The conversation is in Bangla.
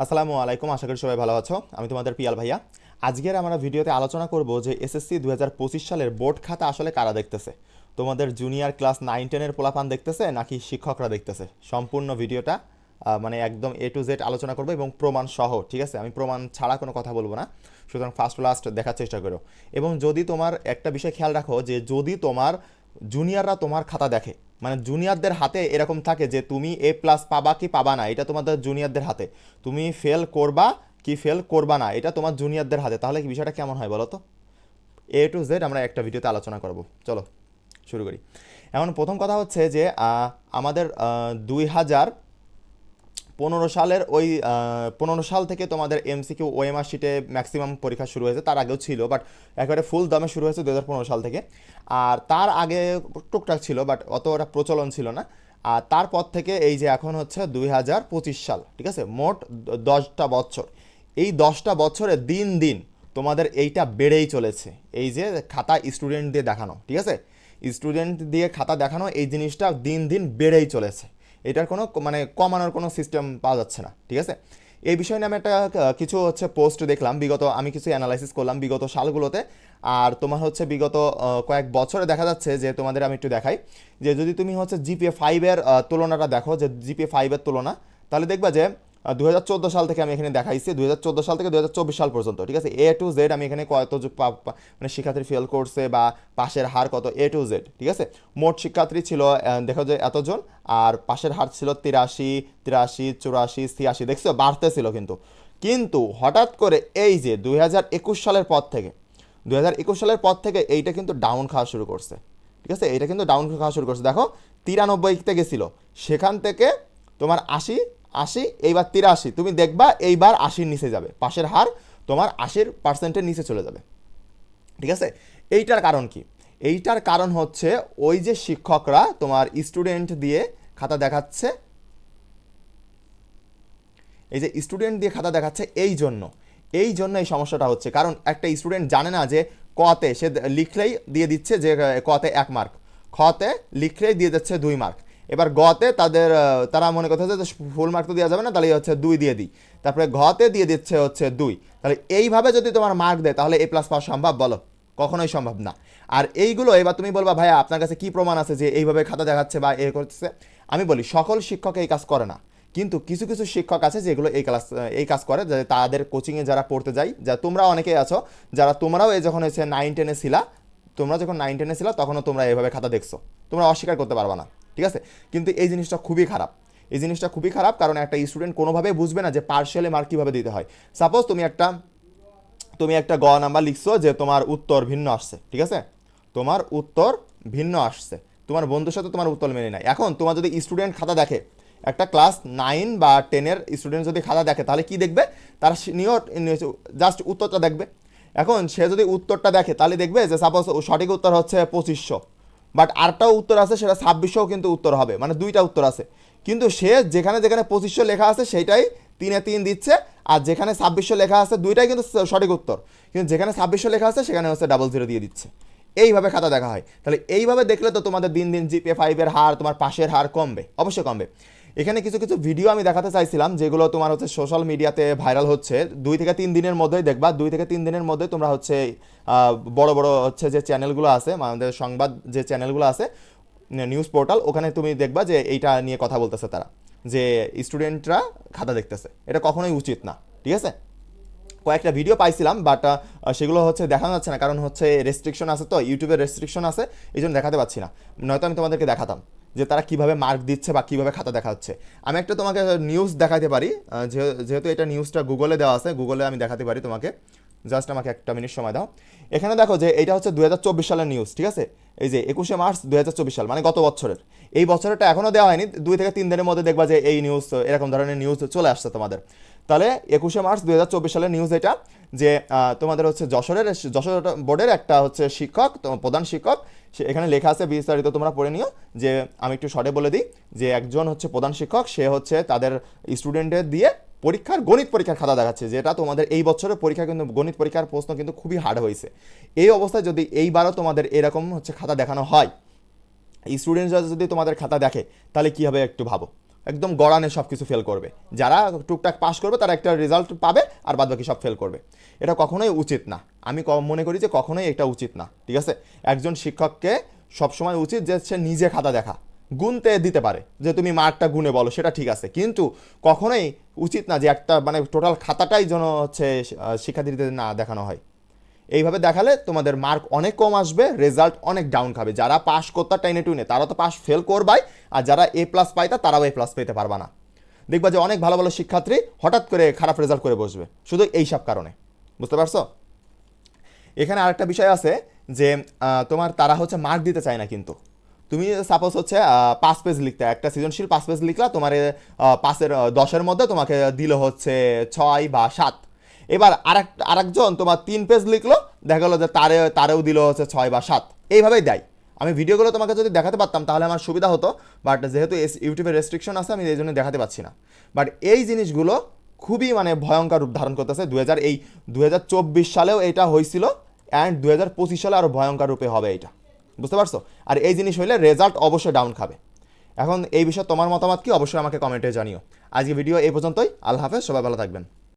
আসসালামু আলাইকুম, আশা করি সবাই ভালো আছো। আমি তোমাদের পিয়াল ভাইয়া। আজকের আমরা ভিডিওতে আলোচনা করব যে এসএসসি দু হাজার পঁচিশ সালের বোর্ড খাতা আসলে কারা দেখতেছে? তোমাদের জুনিয়র ক্লাস নাইন টেনের পোলাপান দেখতেছে নাকি শিক্ষকরা দেখতেছে? সম্পূর্ণ ভিডিওটা মানে একদম এ টু জেড আলোচনা করব এবং প্রমাণ সহ, ঠিক আছে? আমি প্রমাণ ছাড়া কোনো কথা বলব না। সুতরাং ফার্স্ট লাস্ট দেখার চেষ্টা করো। এবং যদি তোমার একটা বিষয় খেয়াল রাখো যে যদি তোমার জুনিয়ররা তোমার খাতা দেখে। মানে জুনিয়রদের হাতে এরকম থাকে যে তুমি এ প্লাস পাবা কি পাবা না, এটা তোমাদের জুনিয়রদের হাতে। তুমি ফেল করবা কি ফেল করবা না, এটা তোমার জুনিয়রদের হাতে। তাহলে কি বিষয়টা কেমন হয় বলো তো? এ টু জেড আমরা একটা ভিডিওতে আলোচনা করব। চলো, শুরু করি। এখন প্রথম কথা হচ্ছে যে আমাদের দুই হাজার পনেরো সালের ওই পনেরো সাল থেকে তোমাদের এমসিকিউ, ওএমআর শিটে ম্যাক্সিমাম পরীক্ষা শুরু হয়েছে। তার আগেও ছিল বাট একেবারে ফুল দমে শুরু হয়েছে দু হাজার পনেরো সাল থেকে। আর তার আগে টুকটাক ছিল বাট অত ওটা প্রচলন ছিল না। আর তারপর থেকে এই যে এখন হচ্ছে দুই হাজার পঁচিশ সাল, ঠিক আছে? মোট দশটা বছর। এই দশটা বছরে দিন দিন তোমাদের এইটা বেড়েই চলেছে। এই যে খাতা স্টুডেন্ট দিয়ে দেখানো, ঠিক আছে? স্টুডেন্ট দিয়ে খাতা দেখানো, এই জিনিসটা দিন দিন বেড়েই চলেছে। এটার কোনো মানে কমানোর কোনো সিস্টেম পাওয়া যাচ্ছে না, ঠিক আছে? এই বিষয় নিয়ে আমি একটা কিছু হচ্ছে পোস্ট দেখলাম, বিগত আমি কিছু অ্যানালাইসিস করলাম বিগত সালগুলোতে। আর তোমার হচ্ছে বিগত কয়েক বছরে দেখা যাচ্ছে যে তোমাদের আমি একটু দেখাই, যে যদি তুমি হচ্ছে জিপিএ ফাইভের তুলনাটা দেখো, যে জিপিএ ফাইভের তুলনা, তাহলে দেখবা যে দু হাজার চোদ্দ সাল থেকে আমি এখানে দেখাইছি দু হাজার চোদ্দ সাল থেকে দু হাজার চব্বিশ সাল পর্যন্ত, ঠিক আছে? এ টু জেড আমি এখানে কত মানে শিক্ষার্থী ফেল করছে বা পাশের হার কত? এ টু জেড ঠিক আছে? মোট শিক্ষার্থী ছিল দেখো যে এতজন, আর পাশের হার ছিল তিরাশি তিরাশি, চুরাশি, ছিয়াশি, দেখছ? বাড়তেছিল কিন্তু। কিন্তু হঠাৎ করে এই যে একুশ সালের পর থেকে একুশ সালের পর থেকে এইটা কিন্তু ডাউন খাওয়া শুরু করছে, ঠিক আছে? এটা কিন্তু ডাউন খাওয়া শুরু করছে। দেখো তিরানব্বইতে গেছিল, সেখান থেকে তোমার আশি আশি, এইবার তিরাশি। তুমি দেখবা এইবার আশির নিচে যাবে। পাশের হার তোমার আশির পার্সেন্টের নিচে চলে যাবে। ঠিক আছে? এইটার কারণ কি? এইটার কারণ হচ্ছে ওই যে শিক্ষকরা তোমার স্টুডেন্ট দিয়ে খাতা দেখাচ্ছে, এই যে স্টুডেন্ট দিয়ে খাতা দেখাচ্ছে এই জন্য। এই জন্য এই সমস্যাটা হচ্ছে। কারণ একটা স্টুডেন্ট জানে না যে কতে সে লিখলেই দিয়ে দিচ্ছে যে, কতে এক মার্ক খতে লিখলেই দিয়ে দিচ্ছে দুই মার্ক এবার গতে তাদের তারা মনে করতেছে যে ফুল মার্ক তো দেওয়া যাবে না, তাহলে হচ্ছে দুই দিয়ে দিই। তারপরে ঘতে দিয়ে দিচ্ছে হচ্ছে দুই। তাহলে এইভাবে যদি তোমার মার্ক দেয়, তাহলে এ প্লাস পাওয়া সম্ভব বলো? কখনোই সম্ভব না। আর এইগুলো, এবার তুমি বলবা, ভাইয়া, আপনার কাছে কি প্রমাণ আছে যে এইভাবে খাতা দেখাচ্ছে বা এ করতেছে আমি বলি, সকল শিক্ষক এই কাজ করে না। কিন্তু কিছু কিছু শিক্ষক আছে যেগুলো এই ক্লাস এই কাজ করে, যে তাদের কোচিংয়ে যারা পড়তে যায়, যা তোমরা অনেকেই আছো, যারা তোমরাও এই যখন হচ্ছে নাইন টেনে ছিলা, তোমরা যখন নাইন টেনে ছিলা, তখনও তোমরা এইভাবে খাতা দেখছ। তোমরা অস্বীকার করতে পারবা না। ঠিক আছে? কিন্তু এই জিনিসটা খুবই খারাপ। এই জিনিসটা খুবই খারাপ কারণ একটা স্টুডেন্ট কোনোভাবে বুঝবে না যে পার্সিয়ালি মার্ক কীভাবে দিতে হয়। সাপোজ তুমি একটা তুমি একটা গ নাম্বার লিখছো যে তোমার উত্তর ভিন্ন আসছে, ঠিক আছে? তোমার উত্তর ভিন্ন আসছে। তোমার বন্ধুর সাথে তোমার উত্তর মেনে নেয় এখন তোমার যদি স্টুডেন্ট খাতা দেখে, একটা ক্লাস নাইন বা টেনের স্টুডেন্ট যদি খাতা দেখে, তাহলে কি দেখবে? তার নিয়ে জাস্ট উত্তরটা দেখবে। এখন সে যদি উত্তরটা দেখে, তাহলে দেখবে যে সাপোজ সঠিক উত্তর হচ্ছে পঁচিশশো। বাট আরটাও উত্তর আছে, সেটা ছাব্বিশেও কিন্তু উত্তর হবে। মানে দুইটা উত্তর আছে। কিন্তু সে যেখানে যেখানে পঁচিশশো লেখা আছে, সেইটাই তিনে তিন দিচ্ছে। আর যেখানে ছাব্বিশশো লেখা আছে, দুইটাই কিন্তু সঠিক উত্তর। কিন্তু যেখানে ছাব্বিশশো লেখা আছে, সেখানে হচ্ছে ডাবল জিরো দিয়ে দিচ্ছে। এইভাবে খাতা দেখা হয়। তাহলে এইভাবে দেখলে তো তোমাদের দিন দিন জিপে ফাইভের হার, তোমার পাশের হার কমবে। অবশ্যই কমবে। এখানে কিছু কিছু ভিডিও আমি দেখাতে চাইছিলাম, যেগুলো তোমার হচ্ছে সোশ্যাল মিডিয়াতে ভাইরাল হচ্ছে। দুই থেকে তিন দিনের মধ্যেই দেখবা, দুই থেকে তিন দিনের মধ্যে তোমরা হচ্ছে বড় বড় হচ্ছে যে চ্যানেলগুলো আছে, আমাদের সংবাদ যে চ্যানেলগুলো আছে নিউজ পোর্টাল ওখানে তুমি দেখবা যে এইটা নিয়ে কথা বলতেছে তারা। যে স্টুডেন্টরা খাতা দেখতেছে। এটা কখনোই উচিত না, ঠিক আছে? কয়েকটা ভিডিও পাইছিলাম বাট সেগুলো হচ্ছে দেখানো যাচ্ছে না, কারণ হচ্ছে রেস্ট্রিকশন আছে তো ইউটিউবের রেস্ট্রিকশন আছে এই জন্য দেখাতে পাচ্ছি না। নয়তো আমি তোমাদেরকে দেখাতাম। যে তারা কীভাবে মার্ক দিচ্ছে বা কীভাবে খাতা দেখা হচ্ছে আমি একটা তোমাকে নিউজ দেখাতে পারি যেহেতু এটা নিউজটা গুগলে দেওয়া আছে গুগলে আমি দেখাতে পারি তোমাকে। জাস্ট আমাকে একটা মিনিট সময় দাও। এখানে দেখো যে এটা হচ্ছে দু হাজার চব্বিশ সালের নিউজ ঠিক আছে? এই যে একুশে মার্চ দু হাজার চব্বিশ সাল মানে গত বছরের। এই বছরটা এখনও দেওয়া হয়নি, দুই থেকে তিন দিনের মধ্যে দেখবা যে এই নিউজ এরকম ধরনের নিউজ চলে আসছে তোমাদের। তাহলে একুশে মার্চ দু হাজার চব্বিশ সালের নিউজ এটা, যে তোমাদের হচ্ছে যশোরের, যশোর বোর্ডের একটা হচ্ছে শিক্ষক প্রধান শিক্ষক সে এখানে লেখা আছে বিস্তারিত, তোমরা পড়ে নিও। যে আমি একটু শর্টে বলে দিই, যে একজন হচ্ছে প্রধান শিক্ষক, সে হচ্ছে তাদের স্টুডেন্টদের দিয়ে পরীক্ষার, গণিত পরীক্ষার খাতা দেখাচ্ছে, যেটা তোমাদের এই বছরের পরীক্ষা কিন্তু, গণিত পরীক্ষার প্রশ্ন কিন্তু খুবই হার্ড হয়েছে। এই অবস্থায় যদি এইবারও তোমাদের এরকম হচ্ছে খাতা দেখানো হয় স্টুডেন্টরা যদি তোমাদের খাতা দেখে, তাহলে কী হবে একটু ভাবো? একদম গড়ানে সব কিছু ফেল করবে। যারা টুকটাক পাস করবে, তারা একটা রেজাল্ট পাবে, আর বাদ বাকি সব ফেল করবে। এটা কখনোই উচিত না। আমি মনে করি যে কখনোই এটা উচিত না, ঠিক আছে? একজন শিক্ষককে সবসময় উচিত যে সে নিজে খাতা দেখা, গুনতে দিতে পারে, যে তুমি মার্কটা গুনে বলো, সেটা ঠিক আছে। কিন্তু কখনোই উচিত না যে একটা মানে টোটাল খাতাটাই যেন হচ্ছে শিক্ষার্থীদের না দেখানো হয়। এইভাবে দেখালে তোমাদের মার্ক অনেক কম আসবে রেজাল্ট অনেক ডাউন খাবে। যারা পাস করতে টাইনে টুনে, তারা তো পাস ফেল করবাই, আর যারা এ প্লাস পাইতা তারাও এ প্লাস পেতে পারবা না। দেখবা যে অনেক ভালো ভালো শিক্ষার্থী হঠাৎ করে খারাপ রেজাল্ট করে বসবে, শুধু এইসব কারণে। বুঝতে পারছ? এখানে আরেকটা বিষয় আছে যে তোমার তারা হচ্ছে মার্ক দিতে চায় না কিন্তু। তুমি সাপোজ হচ্ছে পাঁচ পেজ লিখতে, একটা সৃজনশীল পাঁচ পেজ লিখলা, তোমার পাঁচের দশের মধ্যে তোমাকে দিল হচ্ছে ছয় বা সাত। এবার আরেক, আরেকজন তোমার তিন পেজ লিখলো, দেখা গেলো যে তারে, তারেও দিল হচ্ছে ছয় বা সাত। এইভাবেই দেয়। আমি ভিডিওগুলো তোমাকে যদি দেখাতে পারতাম, তাহলে আমার সুবিধা হতো বাট যেহেতু ইউটিউবে রেস্ট্রিকশন আছে, আমি এই জন্য দেখাতে পাচ্ছি না। বাট এই জিনিসগুলো খুবই মানে ভয়ঙ্কর রূপ ধারণ করতেছে। দু হাজার এই দু হাজার চব্বিশ সালেও এটা হয়েছিল অ্যান্ড দু হাজার পঁচিশ সালে আরও ভয়ঙ্কর রূপে হবে এটা। বুঝতে পারছ? আর এই জিনিস হইলে রেজাল্ট অবশ্যই ডাউন খাবে। এখন এই বিষয়ে তোমার মতামত কি? অবশ্যই আমাকে কমেন্টে জানিও। আজকে ভিডিও এই পর্যন্তই। আল্লাহ হাফেজ, সবাই ভালো থাকবেন।